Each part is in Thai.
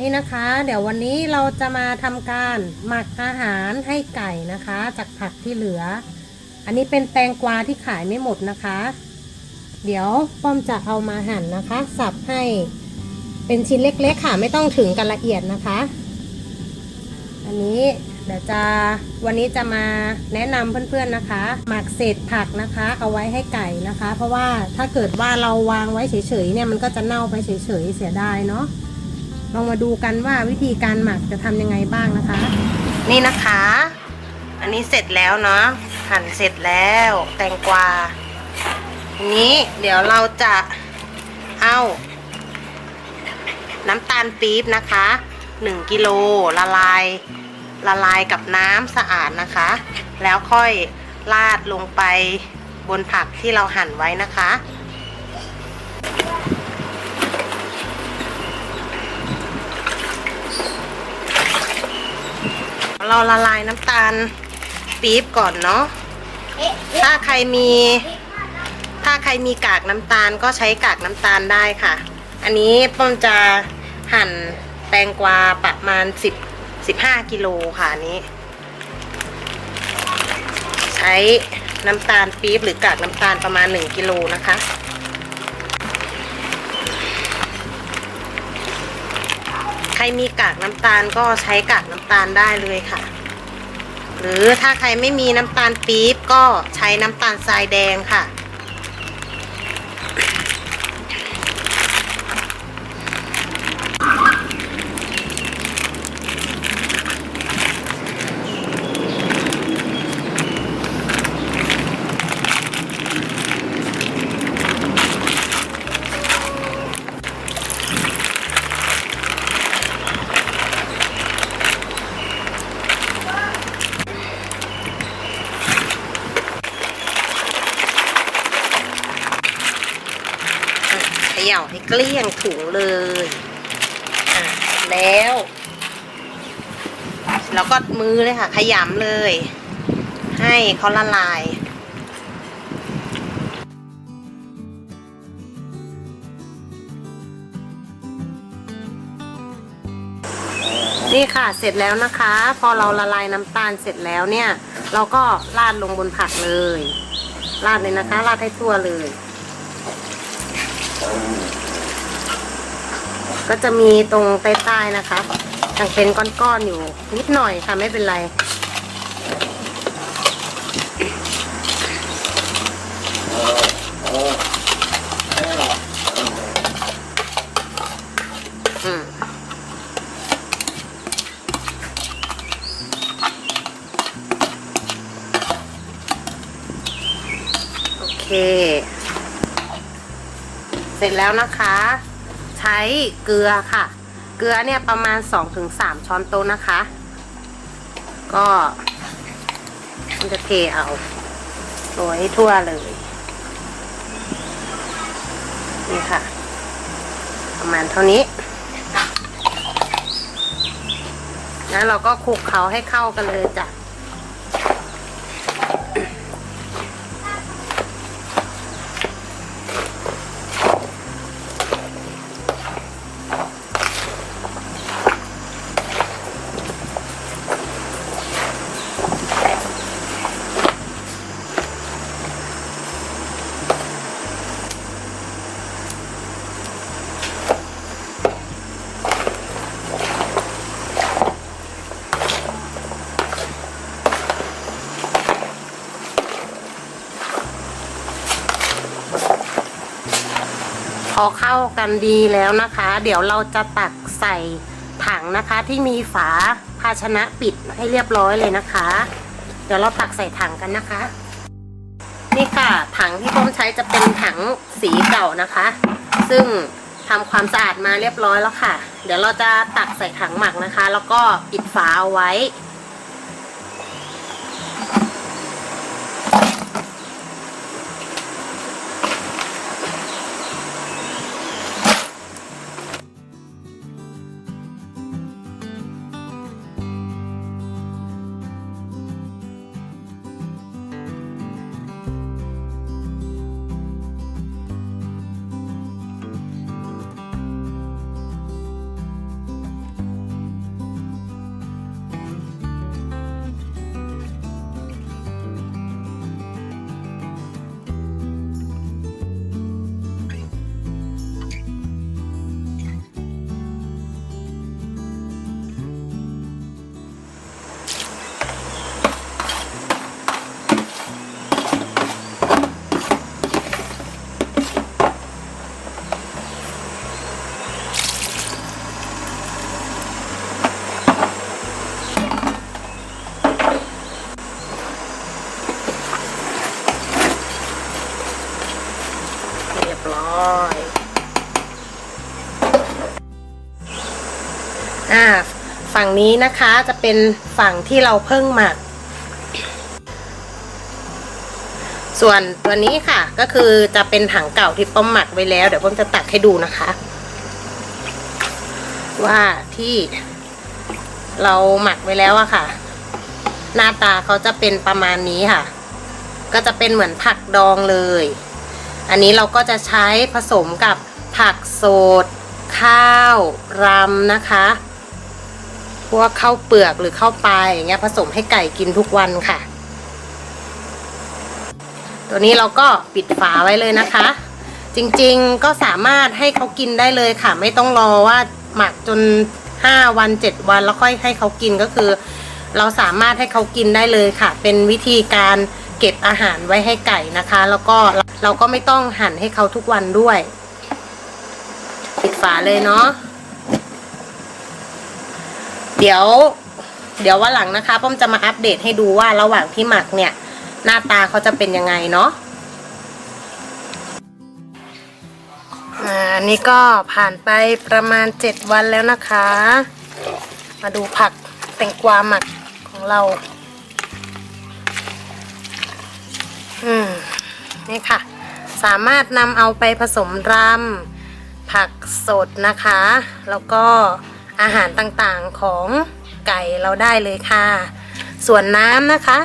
นี่นะคะ เดี๋ยววันนี้เราจะมาทำการหมักอาหารให้ไก่นะคะ จากผักที่เหลือ อันนี้เป็นแตงกวาที่ขายไม่หมดนะคะ เดี๋ยวป้อมจะเอามาหั่นนะคะ สับให้เป็นชิ้นเล็กๆค่ะ ไม่ต้องถึงกันละเอียดนะคะ อันนี้เดี๋ยวจะวันนี้จะมาแนะนำเพื่อนๆนะคะ หมักเศษผักนะคะ เอาไว้ให้ไก่นะคะ เพราะว่าถ้าเกิดว่าเราวางไว้เฉยๆเนี่ยมันก็จะเน่าไปเฉยๆเสียดายเนาะ ลองมาดูกันว่าวิธีการหมักจะทำยังไงบ้างนะคะ นี่นะคะ อันนี้เสร็จแล้วเนาะหั่นเสร็จแล้วแตงกวาทีนี้เดี๋ยวเราจะเอาน้ำตาลปี๊บนะคะ1กิโลละลายละลายกับน้ำสะอาดนะคะ แล้วค่อยราดลงไปบนผักที่เราหั่นไว้นะคะ เราละลายน้ำตาลปี๊บก่อนเนาะถ้าใครมี ถ้าใครมีกากน้ำตาลก็ใช้กากน้ำตาลได้ค่ะ อันนี้ป้อมจะหั่นแตงกวาประมาณ 10 15กิโลค่ะอันนี้ ใช้น้ำตาลปี๊บหรือกากน้ำตาลประมาณ 1กิโลนะคะ ใครมีกากน้ำตาลก็ใช้กากน้ำตาลได้เลยค่ะ หรือถ้าใครไม่มีน้ำตาลปี๊บก็ใช้น้ำตาลทรายแดงค่ะ ย่าให้เกลี้ยงถุงเลยอะแล้ว แล้วก็มือเลยค่ะ ขยำเลย ให้เขาละลายนี่ค่ะเสร็จแล้วนะคะ พอเราละลายน้ำตาลเสร็จแล้วเนี่ย เราก็ราดลงบนผักเลยราดเลยนะคะราดให้ทั่วเลย ก็จะมีตรงใต้ๆนะคะยังเป็นก้อนๆอยู่นิดหน่อยค่ะไม่เป็นไร โอเค เสร็จแล้วนะคะ ใช้เกลือค่ะ เกลือเนี่ยประมาณ 2-3 ช้อนโต๊ะนะคะ ก็มันจะเทเอาโรยให้ทั่วเลย นี่ค่ะ ประมาณเท่านี้แล้วเราก็คลุกเขาให้เข้ากันเลยจ้ะ อเข้ากันดีแล้วนะคะ เดี๋ยวเราจะตักใส่ถังนะคะ ที่มีฝาภาชนะปิดให้เรียบร้อยเลยนะคะ เดี๋ยวเราตักใส่ถังกันนะคะ นี่ค่ะถังที่ผมใช้จะเป็นถังสีเก่านะคะ ซึ่งทำความสะอาดมาเรียบร้อยแล้วค่ะ เดี๋ยวเราจะตักใส่ถังหมักนะคะ แล้วก็ปิดฝาเอาไว้ ร้อยอ่าฝั่งนี้นะคะจะเป็นฝั่งที่เราเพิ่งหมัก ส่วนตัวนี้ค่ะก็คือจะเป็นถังเก่าที่ป้อมหมักไว้แล้ว เดี๋ยวป้อมจะตักให้ดูนะคะ ว่าที่เราหมักไว้แล้วอะค่ะ หน้าตาเขาจะเป็นประมาณนี้ค่ะ ก็จะเป็นเหมือนผักดองเลย อันนี้เราก็จะใช้ผสมกับผักสด ข้าวรำนะคะ พวกข้าวเปลือกหรือข้าวปลายอย่างเงี้ยผสมให้ไก่กินทุกวันค่ะ ตัวนี้เราก็ปิดฝาไว้เลยนะคะ จริงๆก็สามารถให้เขากินได้เลยค่ะ ไม่ต้องรอว่าหมักจน 5 วัน 7 วันแล้วค่อยให้เขากินก็คือ เราสามารถให้เขากินได้เลยค่ะ เป็นวิธีการเก็บอาหารไว้ให้ไก่นะคะ แล้วก็ เราก็ไม่ต้องหั่นให้เขาทุกวันด้วย ปิดฝาเลยเนาะเดี๋ยว เดี๋ยววันหลังนะคะป้อมจะมาอัปเดตให้ดูว่าระหว่างที่หมักเนี่ย หน้าตาเขาจะเป็นยังไงเนาะอ่าอันนี้ก็ผ่านไปประมาณเจ็ดวันแล้วนะคะ มาดูผักแตงกวาหมักของเรา นี่ค่ะ สามารถนำเอาไปผสมรำผักสดนะคะ แล้วก็อาหารต่างๆของไก่เราได้เลยค่ะ ส่วนน้ำนะคะ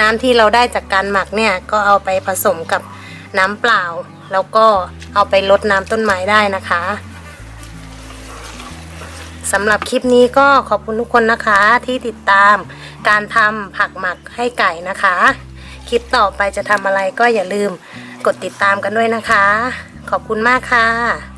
น้ำที่เราได้จากการหมักเนี่ยก็เอาไปผสมกับน้ำเปล่า แล้วก็เอาไปลดน้ำต้นไม้ได้นะคะสำหรับคลิปนี้ก็ขอบคุณทุกคนนะคะที่ติดตามการทำผักหมักให้ไก่นะคะ คลิปต่อไปจะทำอะไรก็อย่าลืมกดติดตามกันด้วยนะคะ ขอบคุณมากค่ะ